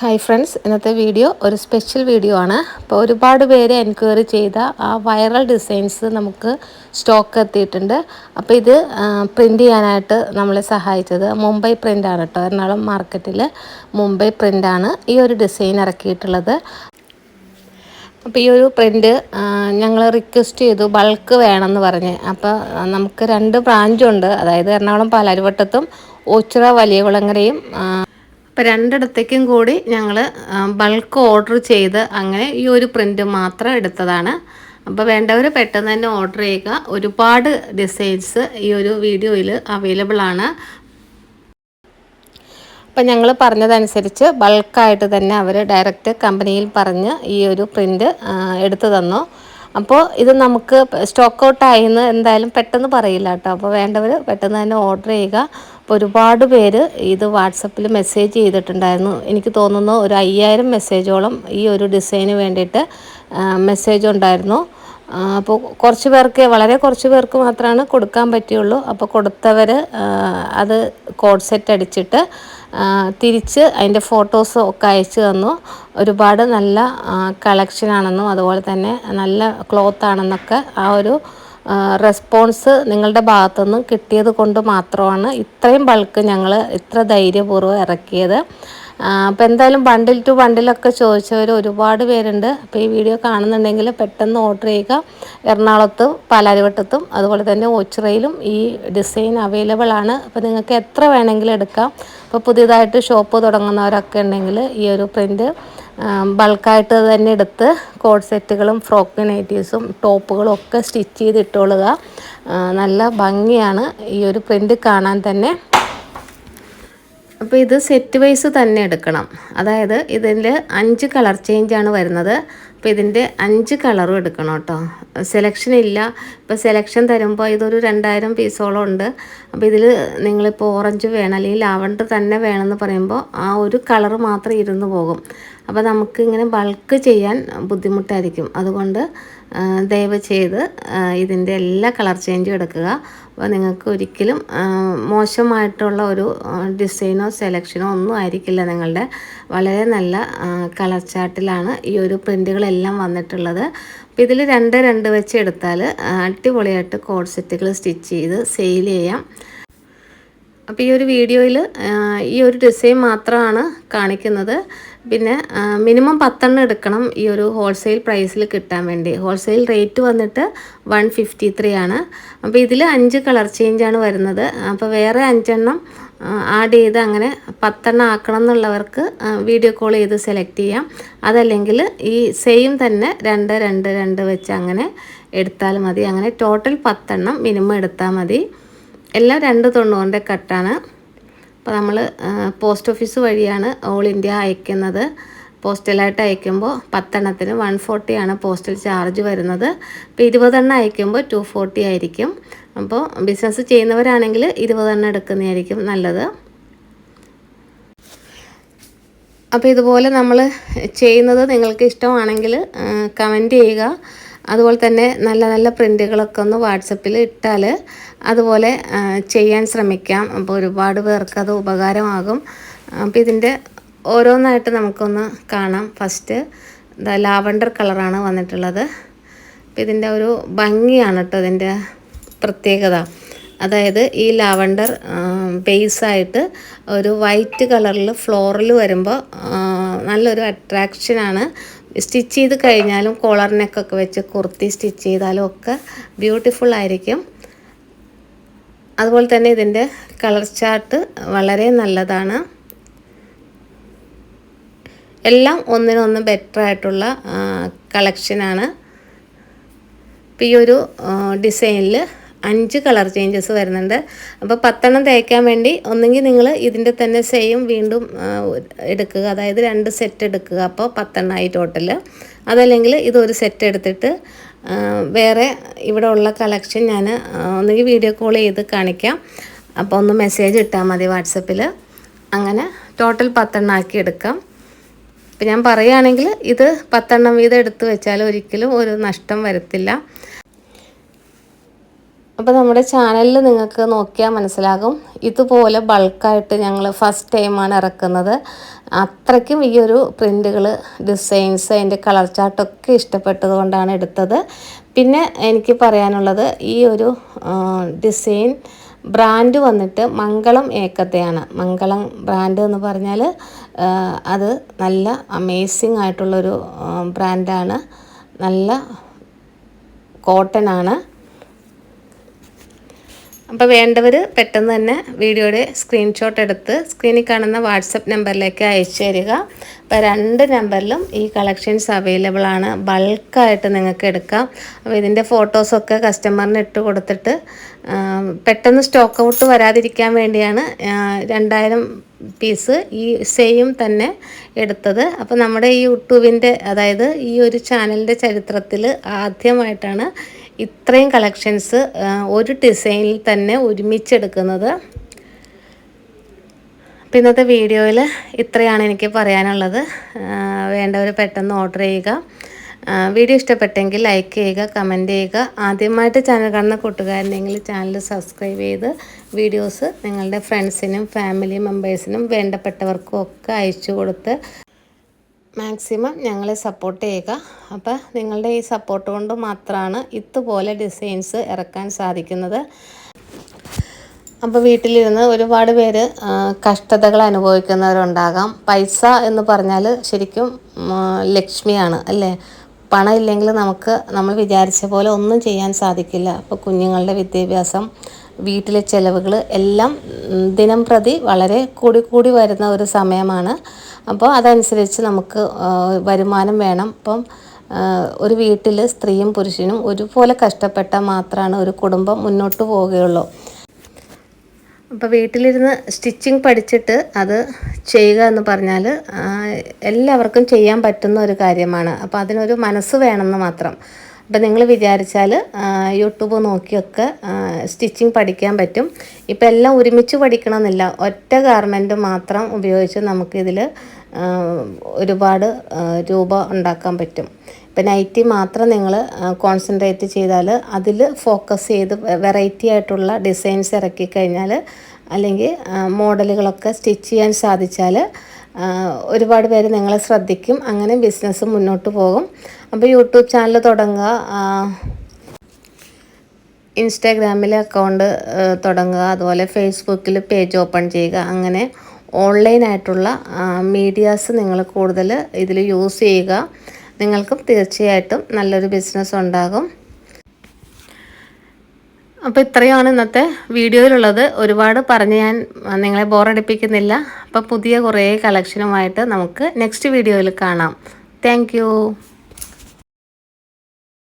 Hi friends ഇന്നത്തെ video ഒരു special video ആണ്. അപ്പോൾ ഒരുപാട് പേര് എൻക്വയറി ചെയ്ത ആ വൈറൽ ഡിസൈൻസ് നമുക്ക് സ്റ്റോക്ക് എത്തിയിട്ടുണ്ട്. അപ്പോൾ ഇത് പ്രിന്റ് ചെയ്യാനായിട്ട് നമ്മളെ സഹായിച്ചത് മുംബൈ പ്രിന്റ് ആണ് കേട്ടോ. എറണാകുളം മാർക്കറ്റിൽ മുംബൈ ആണ് ഈ ഒരു ഡിസൈൻ ഇറക്കിയിട്ടുള്ളത്. അപ്പോൾ ഈ ഒരു പ്രിന്റ് ഞങ്ങൾ റിക്വസ്റ്റ് ചെയ്തു ബൾക്ക് വേണമെന്ന് പറഞ്ഞ്. അപ്പോൾ നമുക്ക് രണ്ട് ബ്രാഞ്ചുണ്ട് അതായത് എറണാകുളം പാലാരിവട്ടത്തും ഓച്ചിറ വലിയ കുളങ്ങരയും അപ്പോൾ രണ്ടിടത്തേക്കും കൂടി ഞങ്ങൾ ബൾക്ക് ഓർഡർ ചെയ്ത് അങ്ങനെ ഈ ഒരു പ്രിന്റ് മാത്രം എടുത്തതാണ്. അപ്പോൾ വേണ്ടവർ പെട്ടെന്ന് തന്നെ ഓർഡർ ചെയ്യുക. ഒരുപാട് ഡിസൈൻസ് ഈ ഒരു വീഡിയോയിൽ അവൈലബിൾ ആണ്. അപ്പം ഞങ്ങൾ പറഞ്ഞതനുസരിച്ച് ബൾക്കായിട്ട് തന്നെ അവർ ഡയറക്റ്റ് കമ്പനിയിൽ പറഞ്ഞ് ഈ ഒരു പ്രിന്റ് എടുത്തു തന്നു. അപ്പോൾ ഇത് നമുക്ക് സ്റ്റോക്ക് ഔട്ട് എന്ന് എന്തായാലും പെട്ടെന്ന് പറയില്ല കേട്ടോ. അപ്പോൾ വേണ്ടവർ പെട്ടെന്ന് തന്നെ ഓർഡർ ചെയ്യുക. അപ്പോൾ ഒരുപാട് പേര് ഇത് വാട്സപ്പിൽ മെസ്സേജ് ചെയ്തിട്ടുണ്ടായിരുന്നു. എനിക്ക് തോന്നുന്നു ഒരു അയ്യായിരം മെസ്സേജോളം ഈ ഒരു ഡിസൈന് വേണ്ടിയിട്ട് മെസ്സേജ് ഉണ്ടായിരുന്നു. അപ്പോൾ കുറച്ച് പേർക്ക് വളരെ കുറച്ച് പേർക്ക് മാത്രമാണ് കൊടുക്കാൻ പറ്റുള്ളൂ അപ്പോൾ കൊടുത്തവർ അത് കോഡ് സെറ്റ് അടിച്ചിട്ട് തിരിച്ച് അതിന്റെ ഫോട്ടോസ് ഒക്കെ അയച്ചു തന്നു. ഒരുപാട് നല്ല കളക്ഷനാണെന്നും അതുപോലെ തന്നെ നല്ല ക്ലോത്ത് ആണെന്നൊക്കെ ആ ഒരു റെസ്പോൺസ് നിങ്ങളുടെ ഭാഗത്തുനിന്ന് കിട്ടിയത് കൊണ്ട് മാത്രമാണ് ഇത്രയും ബൾക്ക് ഞങ്ങൾ ഇത്ര ധൈര്യപൂർവം ഇറക്കിയത്. അപ്പോൾ എന്തായാലും ബണ്ടിൽ ടു ബണ്ടിലൊക്കെ ചോദിച്ചവർ ഒരുപാട് പേരുണ്ട്. അപ്പോൾ ഈ വീഡിയോ കാണുന്നുണ്ടെങ്കിൽ പെട്ടെന്ന് ഓർഡർ ചെയ്യുക. എറണാകുളത്ത് പാലാരിവട്ടത്തും അതുപോലെ തന്നെ ഓച്ചിറയിലും ഈ ഡിസൈൻ അവൈലബിൾ ആണ്. അപ്പോൾ നിങ്ങൾക്ക് എത്ര വേണമെങ്കിലും എടുക്കാം. അപ്പോൾ പുതിയതായിട്ട് ഷോപ്പ് തുടങ്ങുന്നവരൊക്കെ ഉണ്ടെങ്കിൽ ഈ ഒരു പ്രിന്റ് ബൾക്കായിട്ട് തന്നെ എടുത്ത് കോഡ് സെറ്റുകളും ഫ്രോക്ക് നൈറ്റീസും ടോപ്പുകളും ഒക്കെ സ്റ്റിച്ച് ചെയ്ത് നല്ല ഭംഗിയാണ് ഈ ഒരു പ്രിന്റ് കാണാൻ തന്നെ. അപ്പോൾ ഇത് സെറ്റ് വൈസ് തന്നെ എടുക്കണം. അതായത് ഇതിൽ അഞ്ച് കളർ ചേഞ്ചാണ് വരുന്നത്. അപ്പോൾ ഇതിന്റെ അഞ്ച് കളറും എടുക്കണം കേട്ടോ. സെലക്ഷൻ ഇല്ല. ഇപ്പോൾ സെലക്ഷൻ തരുമ്പോൾ ഇതൊരു രണ്ടായിരം പീസോളം ഉണ്ട്. അപ്പോൾ ഇതിൽ നിങ്ങളിപ്പോൾ ഓറഞ്ച് വേണം അല്ലെങ്കിൽ ലാവണ്ടർ തന്നെ വേണമെന്ന് പറയുമ്പോൾ ആ ഒരു കളർ മാത്രം ഇരുന്ന് പോകും. അപ്പോൾ നമുക്ക് ഇങ്ങനെ ബൾക്ക് ചെയ്യാൻ ബുദ്ധിമുട്ടായിരിക്കും. അതുകൊണ്ട് ദയവ് ചെയ്ത് ഇതിന്റെ എല്ലാ കളർ ചേഞ്ചും എടുക്കുക. അപ്പോൾ നിങ്ങൾക്ക് ഒരിക്കലും മോശമായിട്ടുള്ള ഒരു ഡിസൈനോ സെലക്ഷനോ ഒന്നും ആയിരിക്കില്ല നിങ്ങളുടെ. വളരെ നല്ല കളർ ചാർട്ടിലാണ് ഈ ഒരു പ്രിന്റുകളെല്ലാം വന്നിട്ടുള്ളത്. അപ്പോൾ ഇതിൽ രണ്ട് രണ്ട് വെച്ച് എടുത്താൽ അടിപൊളിയായിട്ട് കോഡ് സെറ്റുകൾ സ്റ്റിച്ച് ചെയ്ത് സെയിൽ ചെയ്യാം. അപ്പോൾ ഈ ഒരു വീഡിയോയിൽ ഈ ഒരു ഡിസൈൻ മാത്രമാണ് കാണിക്കുന്നത്. പിന്നെ മിനിമം പത്തെണ്ണം എടുക്കണം ഈ ഒരു ഹോൾസെയിൽ പ്രൈസിൽ കിട്ടാൻ വേണ്ടി. ഹോൾസെയിൽ റേറ്റ് വന്നിട്ട് വൺ ഫിഫ്റ്റി ത്രീ ആണ്. അപ്പോൾ ഇതിൽ അഞ്ച് കളർ ചേഞ്ചാണ് വരുന്നത്. അപ്പോൾ വേറെ അഞ്ചെണ്ണം ആഡ് ചെയ്ത് അങ്ങനെ പത്തെണ്ണം ആക്കണം എന്നുള്ളവർക്ക് വീഡിയോ കോൾ ചെയ്ത് സെലക്ട് ചെയ്യാം. അതല്ലെങ്കിൽ ഈ സെയിം തന്നെ രണ്ട് രണ്ട് രണ്ട് വെച്ച് അങ്ങനെ എടുത്താൽ മതി. അങ്ങനെ ടോട്ടൽ പത്തെണ്ണം മിനിമം എടുത്താൽ മതി. എല്ലാം രണ്ട് തൊണ്ണൂറിന്റെ കട്ടാണ് അപ്പോൾ നമ്മൾ പോസ്റ്റ് ഓഫീസ് വഴിയാണ് ഓൾ ഇന്ത്യ അയക്കുന്നത്. പോസ്റ്റലായിട്ട് അയക്കുമ്പോൾ പത്തെണ്ണത്തിന് വൺ ഫോർട്ടിയാണ് പോസ്റ്റൽ ചാർജ് വരുന്നത്. അപ്പോൾ ഇരുപതെണ്ണം അയക്കുമ്പോൾ ടു ഫോർട്ടി ആയിരിക്കും. അപ്പോൾ ബിസിനസ് ചെയ്യുന്നവരാണെങ്കിൽ ഇരുപതെണ്ണം എടുക്കുന്നതായിരിക്കും നല്ലത്. അപ്പോൾ ഇതുപോലെ നമ്മൾ ചെയ്യുന്നത് നിങ്ങൾക്ക് ഇഷ്ടമാണെങ്കിൽ കമന്റ് ചെയ്യുക. അതുപോലെ തന്നെ നല്ല നല്ല പ്രിന്റുകളൊക്കെ ഒന്ന് വാട്സപ്പിൽ ഇട്ടാൽ അതുപോലെ ചെയ്യാൻ ശ്രമിക്കാം. അപ്പോൾ ഒരുപാട് പേർക്ക് അത് ഉപകാരമാകും. അപ്പോൾ ഇതിന്റെ ഓരോന്നായിട്ട് നമുക്കൊന്ന് കാണാം. ഫസ്റ്റ് ലാവണ്ടർ കളറാണ് വന്നിട്ടുള്ളത്. അപ്പം ഇതിന്റെ ഒരു ഭംഗിയാണ് കേട്ടോ ഇതിന്റെ പ്രത്യേകത. അതായത് ഈ ലാവണ്ടർ ബേസായിട്ട് ഒരു വൈറ്റ് കളറിൽ ഫ്ലോറിൽ വരുമ്പോൾ നല്ലൊരു അട്രാക്ഷനാണ് സ്റ്റിച്ച് ചെയ്ത് കഴിഞ്ഞാലും കോളർ നെക്കൊക്കെ വെച്ച് കുർത്തി സ്റ്റിച്ച് ചെയ്താലും ഒക്കെ ബ്യൂട്ടിഫുൾ ആയിരിക്കും. അതുപോലെ തന്നെ ഇതിന്റെ കളർ ചാർട്ട് വളരെ നല്ലതാണ്. എല്ലാം ഒന്നിനൊന്ന് ബെറ്റർ ആയിട്ടുള്ള കളക്ഷനാണ് ഇപ്പം ഈ ഒരു ഡിസൈനിൽ അഞ്ച് കളർ ചേഞ്ചസ് വരുന്നുണ്ട്. അപ്പോൾ പത്തെണ്ണം തേക്കാൻ വേണ്ടി ഒന്നെങ്കിൽ നിങ്ങൾ ഇതിന്റെ തന്നെ സെയിം വീണ്ടും എടുക്കുക. അതായത് രണ്ട് സെറ്റ് എടുക്കുക. അപ്പോൾ പത്തെണ്ണമായി ടോട്ടൽ അതല്ലെങ്കിൽ ഇതൊരു സെറ്റ് എടുത്തിട്ട് വേറെ ഇവിടെ ഉള്ള കളക്ഷൻ ഞാൻ ഒന്നുകിൽ വീഡിയോ കോൾ ചെയ്ത് കാണിക്കാം. അപ്പോൾ ഒന്ന് മെസ്സേജ് ഇട്ടാൽ മതി വാട്സപ്പിൽ അങ്ങനെ ടോട്ടൽ പത്തെണ്ണം ആക്കി എടുക്കാം. ഇപ്പം ഞാൻ പറയുകയാണെങ്കിൽ ഇത് പത്തെണ്ണം വീതം എടുത്ത് വെച്ചാൽ ഒരിക്കലും ഒരു നഷ്ടം വരത്തില്ല. അപ്പോൾ നമ്മുടെ ചാനലിൽ നിങ്ങൾക്ക് നോക്കിയാൽ മനസ്സിലാകും. ഇതുപോലെ ബൾക്കായിട്ട് ഞങ്ങൾ ഫസ്റ്റ് ടൈമാണ് ഇറക്കുന്നത്. അത്രയ്ക്കും ഈ ഒരു പ്രിന്റുകൾ ഡിസൈൻസ് അതിന്റെ കളർ ചാർട്ടൊക്കെ ഇഷ്ടപ്പെട്ടത് കൊണ്ടാണ് എടുത്തത്. പിന്നെ എനിക്ക് പറയാനുള്ളത് ഈ ഒരു ഡിസൈൻ ബ്രാൻഡ് വന്നിട്ട് മംഗളം ഏക്കത്തെയാണ്. മംഗളം ബ്രാൻഡ് എന്ന് പറഞ്ഞാൽ അത് നല്ല അമേസിങ് ആയിട്ടുള്ളൊരു ബ്രാൻഡാണ്. നല്ല കോട്ടൺ ആണ് അപ്പോൾ വേണ്ടവർ പെട്ടെന്ന് തന്നെ വീഡിയോയുടെ സ്ക്രീൻഷോട്ട് എടുത്ത് സ്ക്രീനിൽ കാണുന്ന വാട്സപ്പ് നമ്പറിലേക്ക് അയച്ചു തരിക. അപ്പോൾ രണ്ട് നമ്പറിലും ഈ കളക്ഷൻസ് അവൈലബിൾ ആണ്. ബൾക്കായിട്ട് നിങ്ങൾക്ക് എടുക്കാം. അപ്പോൾ ഇതിന്റെ ഫോട്ടോസൊക്കെ കസ്റ്റമറിന് ഇട്ട് കൊടുത്തിട്ട് പെട്ടെന്ന് സ്റ്റോക്ക് ഔട്ട് വരാതിരിക്കാൻ വേണ്ടിയാണ് രണ്ടായിരം പീസ് ഈ സെയിം തന്നെ എടുത്തത്. അപ്പോൾ നമ്മുടെ ഈ യൂട്യൂബിന്റെ അതായത് ഈ ഒരു ചാനലിന്റെ ചരിത്രത്തിൽ ആദ്യമായിട്ടാണ് ഇത്രയും കളക്ഷൻസ് ഒരു ഡിസൈനിൽ തന്നെ ഒരുമിച്ചെടുക്കുന്നത്. അപ്പം ഇന്നത്തെ വീഡിയോയിൽ ഇത്രയാണ് എനിക്ക് പറയാനുള്ളത്. വേണ്ടവർ പെട്ടെന്ന് ഓർഡർ ചെയ്യുക. വീഡിയോ ഇഷ്ടപ്പെട്ടെങ്കിൽ ലൈക്ക് ചെയ്യുക കമന്റ് ചെയ്യുക. ആദ്യമായിട്ട് ചാനൽ കാണുന്ന കൂട്ടുകാരനെങ്കിൽ ചാനൽ സബ്സ്ക്രൈബ് ചെയ്ത് വീഡിയോസ് നിങ്ങളുടെ ഫ്രണ്ട്സിനും ഫാമിലി മെമ്പേഴ്സിനും വേണ്ടപ്പെട്ടവർക്കും ഒക്കെ അയച്ചു കൊടുത്ത് മാക്സിമം ഞങ്ങളെ സപ്പോർട്ട് ചെയ്യുക. അപ്പോൾ നിങ്ങളുടെ ഈ സപ്പോർട്ട് കൊണ്ട് മാത്രമാണ് ഇതുപോലെ ഡിസൈൻസ് ഇറക്കാൻ സാധിക്കുന്നത്. അപ്പോൾ വീട്ടിലിരുന്ന് ഒരുപാട് പേര് കഷ്ടതകൾ അനുഭവിക്കുന്നവരുണ്ടാകാം. പൈസ എന്ന് പറഞ്ഞാൽ ശരിക്കും ലക്ഷ്മിയാണ് അല്ലേ? പണം ഇല്ലെങ്കിൽ നമുക്ക് നമ്മൾ വിചാരിച്ച പോലെ ഒന്നും ചെയ്യാൻ സാധിക്കില്ല. അപ്പോൾ കുഞ്ഞുങ്ങളുടെ വിദ്യാഭ്യാസം വീട്ടിലെ ചിലവുകൾ എല്ലാം ദിനം പ്രതി വളരെ കൂടി കൂടി വരുന്ന ഒരു സമയമാണ്. അപ്പോൾ അതനുസരിച്ച് നമുക്ക് വരുമാനം വേണം. അപ്പം ഒരു വീട്ടിൽ സ്ത്രീയും പുരുഷനും ഒരുപോലെ കഷ്ടപ്പെട്ടാൽ മാത്രമാണ് ഒരു കുടുംബം മുന്നോട്ട് പോവുകയുള്ളൂ. അപ്പോൾ വീട്ടിലിരുന്ന് സ്റ്റിച്ചിങ് പഠിച്ചിട്ട് അത് ചെയ്യുക എന്ന് പറഞ്ഞാൽ എല്ലാവർക്കും ചെയ്യാൻ പറ്റുന്ന ഒരു കാര്യമാണ്. അപ്പോൾ അതിനൊരു മനസ്സ് വേണമെന്ന് മാത്രം. അപ്പം നിങ്ങൾ വിചാരിച്ചാൽ യൂട്യൂബ് നോക്കിയൊക്കെ സ്റ്റിച്ചിങ് പഠിക്കാൻ പറ്റും. ഇപ്പം എല്ലാം ഒരുമിച്ച് പഠിക്കണമെന്നില്ല. ഒറ്റ ഗാർമെന്റ് മാത്രം ഉപയോഗിച്ച് നമുക്കിതിൽ ഒരുപാട് രൂപ ഉണ്ടാക്കാൻ പറ്റും. ഇപ്പം നൈറ്റി മാത്രം നിങ്ങൾ കോൺസെൻട്രേറ്റ് ചെയ്താൽ അതിൽ ഫോക്കസ് ചെയ്ത് വെറൈറ്റി ആയിട്ടുള്ള ഡിസൈൻസ് ഇറക്കി കഴിഞ്ഞാൽ അല്ലെങ്കിൽ മോഡലുകളൊക്കെ സ്റ്റിച്ച് ചെയ്യാൻ സാധിച്ചാൽ ഒരുപാട് പേര് നിങ്ങളെ ശ്രദ്ധിക്കും. അങ്ങനെ ബിസിനസ് മുന്നോട്ട് പോകും. അപ്പോൾ യൂട്യൂബ് ചാനൽ തുടങ്ങുക. ഇൻസ്റ്റാഗ്രാമിൽ അക്കൗണ്ട് തുടങ്ങുക. അതുപോലെ ഫേസ്ബുക്കിൽ പേജ് ഓപ്പൺ ചെയ്യുക. അങ്ങനെ ഓൺലൈനായിട്ടുള്ള മീഡിയാസ് നിങ്ങൾ കൂടുതൽ ഇതിൽ യൂസ് ചെയ്യുക. നിങ്ങൾക്കും തീർച്ചയായിട്ടും നല്ലൊരു ബിസിനസ് ഉണ്ടാകും. അപ്പോൾ ഇത്രയാണ് ഇന്നത്തെ വീഡിയോയിലുള്ളത്. ഒരുപാട് പറഞ്ഞ് ഞാൻ നിങ്ങളെ ബോറടിപ്പിക്കുന്നില്ല അപ്പോൾ പുതിയ കുറേ കളക്ഷനുമായിട്ട് നമുക്ക് നെക്സ്റ്റ് വീഡിയോയിൽ കാണാം. താങ്ക്